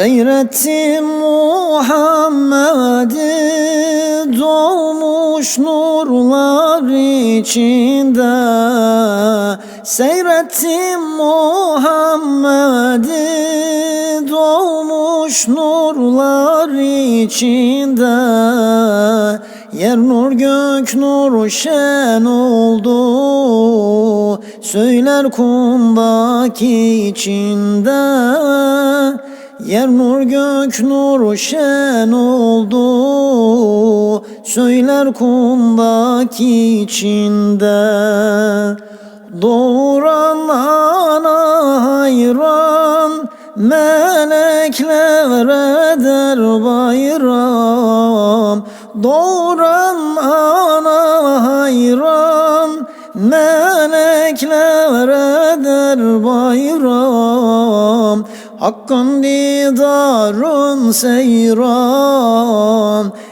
Seyrettim Muhammed'i doğmuş nurlar içinde. Seyrettim Muhammed'i doğmuş nurlar içinde. Yer nur gök nur şen oldu. Söyler kundaki içinde Yer nur gök nur şen oldu Söyler kundaki içinde. Doğuran ana hayran Melekler eder bayram. Doğuran ana hayran Melekler eder bayram Hakkın didarın seyran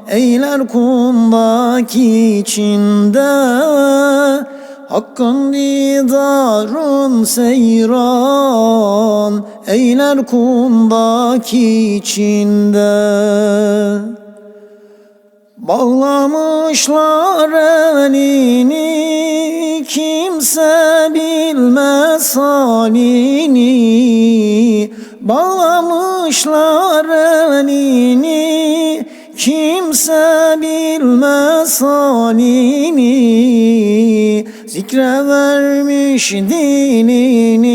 Eyler kundaki içinde. Hakkın didarın seyran Eyler kundaki içinde. Bağlamışlar elini kimse bilmez halini Bağlamışlar elini kimse bilmez halini. Zikre vermiş dilini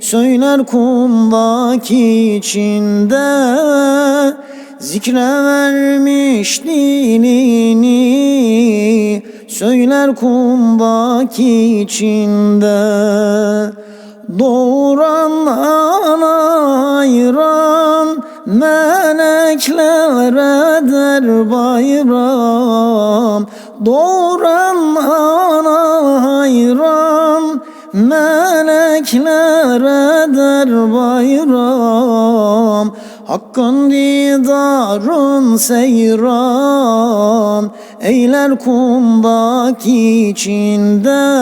Söyler kundaki içinde. Zikre vermiş dilini Söyler kundaki içinde Doğuran ana hayran Melekler eder bayram Doğuran ana hayran Melekler eder bayram Hakkın didarın seyran Eyler kundaki içinde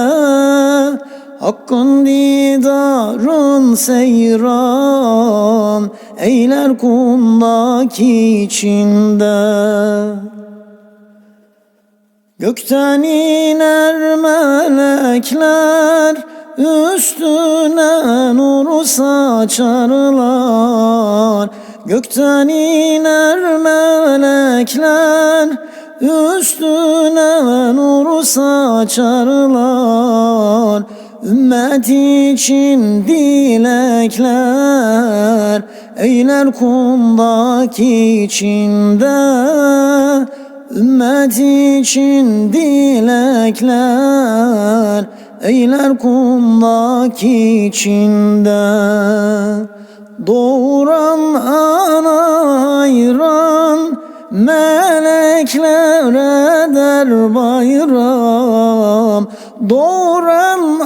Hakkın didarın seyran Eyler kundaki içinde. Gökten iner melekler Üstüne nur saçarlar. Gökten iner melekler Üstüne nur saçarlar Ümmet için dilekler Eyler kundaki içinde. Ümmet için dilekler Eyler kundaki içinde. Doğuran ana hayran Melekler eder bayram Doğuran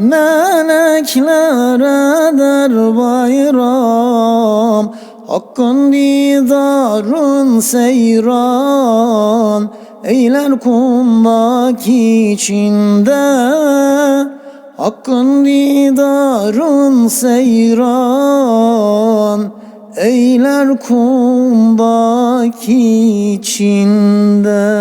hayran Melekler eder bayram Hakkın didarın seyran. Eyler kundaki içinde Hakkın didarın seyran. Eyler kundaki içinde